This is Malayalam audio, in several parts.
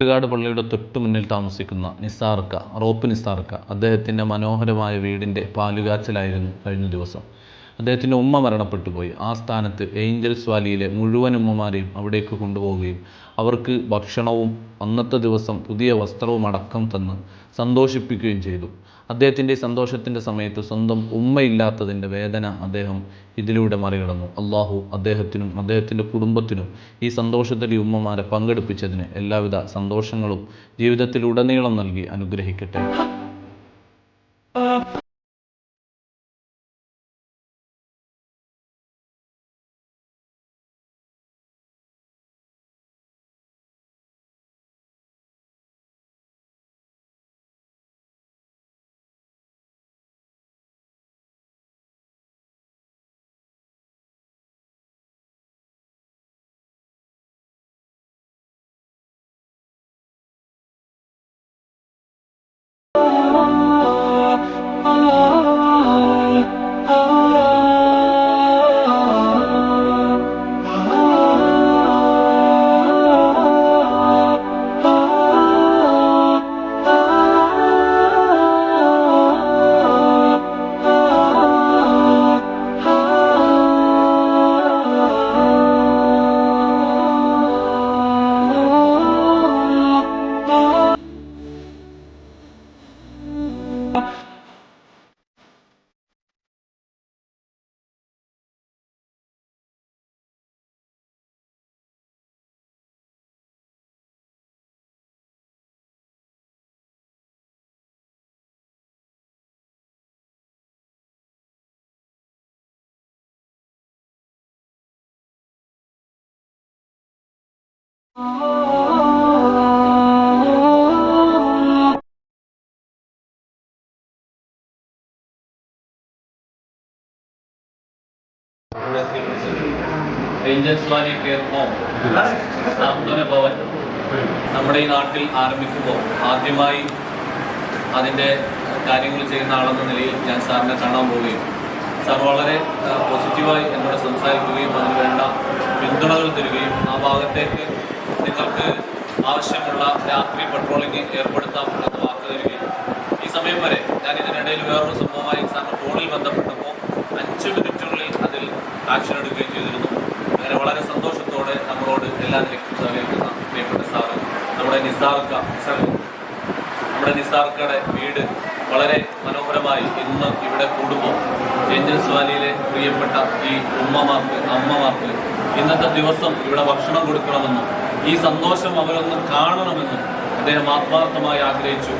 പാലക്കാട് പള്ളിയുടെ തൊട്ടു മുന്നിൽ താമസിക്കുന്ന നിസാർക്ക റോപ്പ് നിസാർക്ക അദ്ദേഹത്തിന്റെ മനോഹരമായ വീടിന്റെ പാലുകാച്ചലായിരുന്നു കഴിഞ്ഞ ദിവസം. അദ്ദേഹത്തിന്റെ ഉമ്മ മരണപ്പെട്ടു പോയി. ആ സ്ഥാനത്ത് ഏഞ്ചൽസ് വാലിയിലെ മുഴുവൻ ഉമ്മമാരെയും അവിടേക്ക് കൊണ്ടുപോവുകയും അവർക്ക് ഭക്ഷണവും അന്നത്തെ ദിവസം പുതിയ വസ്ത്രവും അടക്കം തന്ന് സന്തോഷിപ്പിക്കുകയും ചെയ്തു. അദ്ദേഹത്തിന്റെ സന്തോഷത്തിന്റെ സമയത്ത് സ്വന്തം ഉമ്മയില്ലാത്തതിന്റെ വേദന അദ്ദേഹം ഇതിലൂടെ മറികടന്നു. അള്ളാഹു അദ്ദേഹത്തിനും അദ്ദേഹത്തിന്റെ കുടുംബത്തിനും ഈ സന്തോഷത്തിൽ ഈ ഉമ്മമാരെ പങ്കെടുപ്പിച്ചതിന് എല്ലാവിധ സന്തോഷങ്ങളും ജീവിതത്തിലുടനീളം നൽകി അനുഗ്രഹിക്കട്ടെ. Oh. വാലി കെയർ ഹോം സാന്ത്വന ഭവൻ നമ്മുടെ ഈ നാട്ടിൽ ആരംഭിക്കുമ്പോൾ ആദ്യമായി അതിന്റെ കാര്യങ്ങൾ ചെയ്യുന്ന ആളെന്ന നിലയിൽ ഞാൻ സാറിനെ കാണാൻ പോവുകയും സാർ വളരെ പോസിറ്റീവായി എന്നോട് സംസാരിക്കുകയും അതിന് വേണ്ട പിന്തുണകൾ തരികയും ആ ഭാഗത്തേക്ക് നിങ്ങൾക്ക് ആവശ്യമുള്ള രാത്രി പട്രോളിംഗ് ഏർപ്പെടുത്താം എന്ന് വാക്ക് തരികയും. ഈ സമയം വരെ ഞാൻ ഇതിനിടയിൽ വേറൊരു സംഭവമായി സാറിന് ഫോണിൽ ബന്ധപ്പെട്ടപ്പോൾ അഞ്ച് മിനിറ്റുകളിൽ അതിൽ ആക്ഷൻ എടുക്കുകയും ചെയ്തിരുന്നു അങ്ങനെ വളരെ സന്തോഷത്തോടെ നമ്മളോട് എല്ലാ സഹകരിക്കുന്ന പ്രിയപ്പെട്ട സാറ് നമ്മുടെ നിസാർക്ക നിസാർ നമ്മുടെ നിസാർക്കയുടെ വീട് വളരെ മനോഹരമായി ഇന്ന് ഇവിടെ കൂടുമ്പോൾ ഏഞ്ചൽസ് വാലിയിലെ പ്രിയപ്പെട്ട ഈ ഉമ്മമാർക്ക് അമ്മമാർക്ക് ഇന്നത്തെ ദിവസം ഇവിടെ ഭക്ഷണം കൊടുക്കണമെന്നും ഈ സന്തോഷം അവരൊന്ന് കാണണമെന്നും അദ്ദേഹം ആത്മാർത്ഥമായി ആഗ്രഹിച്ചു.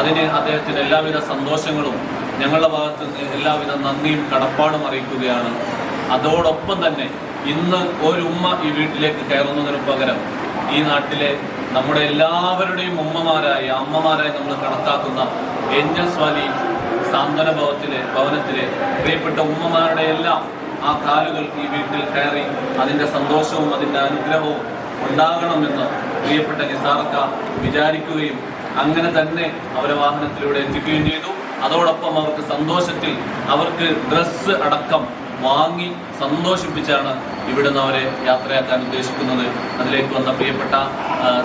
അതിന് അദ്ദേഹത്തിന് എല്ലാവിധ സന്തോഷങ്ങളും ഞങ്ങളുടെ ഭാഗത്ത് എല്ലാവിധ നന്ദിയും കടപ്പാടും അറിയിക്കുകയാണ്. അതോടൊപ്പം തന്നെ ഇന്ന് ഒരു ഉമ്മ ഈ വീട്ടിലേക്ക് കയറുന്നതിന് പകരം ഈ നാട്ടിലെ നമ്മുടെ എല്ലാവരുടെയും ഉമ്മമാരായി അമ്മമാരായി നമ്മൾ കണക്കാക്കുന്ന ഏഞ്ചൽസ് വാലി സാന്ത്വന ഭവത്തിലെ ഭവനത്തിലെ പ്രിയപ്പെട്ട ഉമ്മമാരുടെ എല്ലാം ആ കാലുകൾ ഈ വീട്ടിൽ കയറി അതിന്റെ സന്തോഷവും അതിന്റെ അനുഗ്രഹവും ഉണ്ടാകണമെന്ന് പ്രിയപ്പെട്ട നിസാർക്ക വിചാരിക്കുകയും അങ്ങനെ തന്നെ അവരെ വാഹനത്തിലൂടെ എത്തിക്കുകയും ചെയ്തു. അതോടൊപ്പം അവർക്ക് സന്തോഷത്തിൽ അവർക്ക് ഡ്രസ്സ് അടക്കം വാങ്ങി സന്തോഷിപ്പിച്ചാണ് ഇവിടുന്ന് അവരെ യാത്രയാക്കാൻ ഉദ്ദേശിക്കുന്നത്. അതിലേക്ക് വന്ന പ്രിയപ്പെട്ട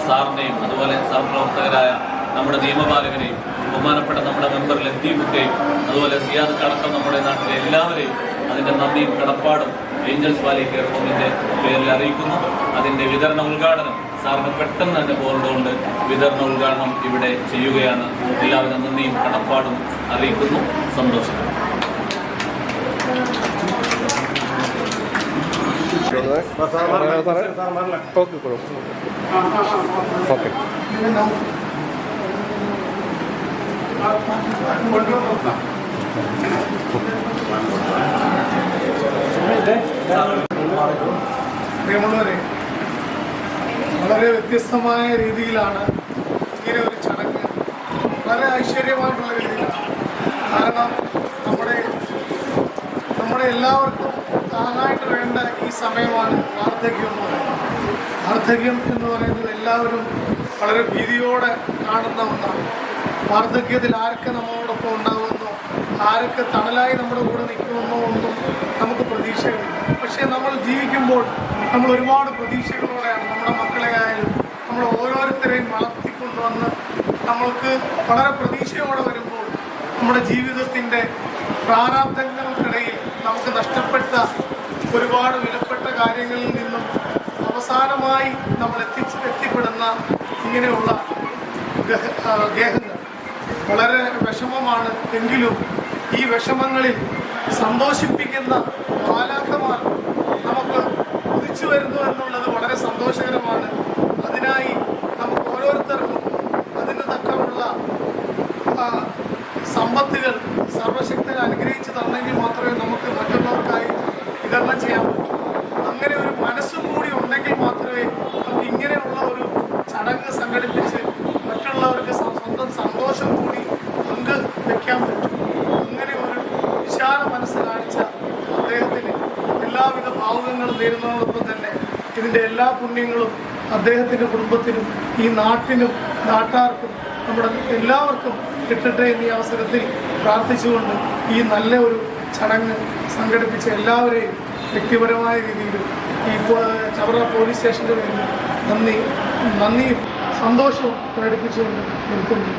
സാറിനെയും അതുപോലെ സഹപ്രവർത്തകരായ നമ്മുടെ നിയമപാലകരെയും ബഹുമാനപ്പെട്ട നമ്മുടെ മെമ്പർ ലത്തീഫുക്കെയും അതുപോലെ സിയാദ് കടക്കം നമ്മുടെ നാട്ടിലെ എല്ലാവരെയും അതിന്റെ നന്ദിയും കടപ്പാടും ഏഞ്ചൽസ് വാലി കെയർ ഹോമിന്റെ പേരിൽ അറിയിക്കുന്നു. അതിന്റെ വിതരണ ഉദ്ഘാടനം സാറിന് പെട്ടെന്ന് തന്നെ പോകുന്നതുകൊണ്ട് വിതരണ ഉദ്ഘാടനം ഇവിടെ ചെയ്യുകയാണ്. എല്ലാവരും നന്ദിയും കടപ്പാടും അറിയിക്കുന്നു. സന്തോഷം. ഓക്കെ കുഴപ്പം ഓക്കെ പ്രിയമുള്ളവരെ വളരെ വ്യത്യസ്തമായ രീതിയിലാണ് ഇങ്ങനെ ഒരു ചടങ്ങ് വളരെ ഐശ്വര്യമായിട്ടുള്ള രീതിയിലാണ്. കാരണം നമ്മുടെ നമ്മുടെ എല്ലാവർക്കും താങ്ങായിട്ട് വേണ്ട സമയമാണ്. വാർദ്ധക്യം എന്ന് പറയുന്നത്. വാർദ്ധക്യം എന്ന് പറയുന്നത് എല്ലാവരും വളരെ ഭീതിയോടെ കാണുന്ന ഒന്നാണ്. വാർദ്ധക്യത്തിൽ ആരൊക്കെ നമ്മളോടൊപ്പം ഉണ്ടാകുമെന്നോ ആരൊക്കെ തണലായി നമ്മുടെ കൂടെ നിൽക്കുമെന്നോ ഒന്നും നമുക്ക് പ്രതീക്ഷകളില്ല പക്ഷേ നമ്മൾ ജീവിക്കുമ്പോൾ നമ്മൾ ഒരുപാട് പ്രതീക്ഷകളോടെയാണ് നമ്മുടെ മക്കളെ ആയാലും നമ്മൾ ഓരോരുത്തരെയും വളർത്തിക്കൊണ്ടുവന്ന് നമ്മൾക്ക് വളരെ പ്രതീക്ഷയോടെ വരുമ്പോൾ നമ്മുടെ ജീവിതത്തിന്റെ പ്രാരാബ്ദങ്ങൾക്കിടയിൽ നമുക്ക് നഷ്ടപ്പെട്ട ഒരുപാട് വിലപ്പെട്ട കാര്യങ്ങളിൽ നിന്നും അവസാനമായി നമ്മൾ എത്തിച്ച് എത്തിപ്പെടുന്ന ഇങ്ങനെയുള്ള ഗഹ- ഗേഹങ്ങൾ. വളരെ വിഷമമാണ് എങ്കിലും ഈ വിഷമങ്ങളിൽ സന്തോഷിപ്പിക്കുന്ന കാലാഹമാർ നമുക്ക് ഉദിച്ചു വരുന്നു എന്നുള്ളത് വളരെ സന്തോഷകരമാണ്. അതിനായി നമുക്ക് ഓരോരുത്തർക്കും അതിന് തക്കമുള്ള സമ്പത്തുകൾ സർവശക്തൻ അനുഗ്രഹിച്ച് തന്നെങ്കിൽ മാത്രമേ നമുക്ക് മറ്റുള്ളവർക്കായി വിതരണം ചെയ്യാൻ പറ്റൂ അങ്ങനെ ഒരു മനസ്സും കൂടി ഉണ്ടെങ്കിൽ മാത്രമേ നമുക്ക് ഇങ്ങനെയുള്ള ഒരു ചടങ്ങ് സംഘടിപ്പിച്ച് മറ്റുള്ളവർക്ക് സ്വന്തം സന്തോഷം കൂടി പങ്ക് വയ്ക്കാൻ പറ്റും. അങ്ങനെ ഒരു വിശാല മനസ്സ് കാണിച്ച അദ്ദേഹത്തിന് എല്ലാവിധ ഭാവുകങ്ങളും നേരുന്നതോടൊപ്പം തന്നെ ഇതിന്റെ എല്ലാ പുണ്യങ്ങളും അദ്ദേഹത്തിന്റെ കുടുംബത്തിനും ഈ നാട്ടിനും നാട്ടാർക്കും നമ്മുടെ എല്ലാവർക്കും കിട്ടട്ടെ എന്നീ അവസരത്തിൽ പ്രാർത്ഥിച്ചുകൊണ്ട് ഈ നല്ല ഒരു ചടങ്ങ് സംഘടിപ്പിച്ച എല്ലാവരെയും വ്യക്തിപരമായ രീതിയിൽ ഈ ചവറ പോലീസ് സ്റ്റേഷന്റെ പേരിൽ നന്ദി നന്ദിയും സന്തോഷവും പ്രകടിപ്പിച്ചുകൊണ്ട് നിൽക്കുന്നു.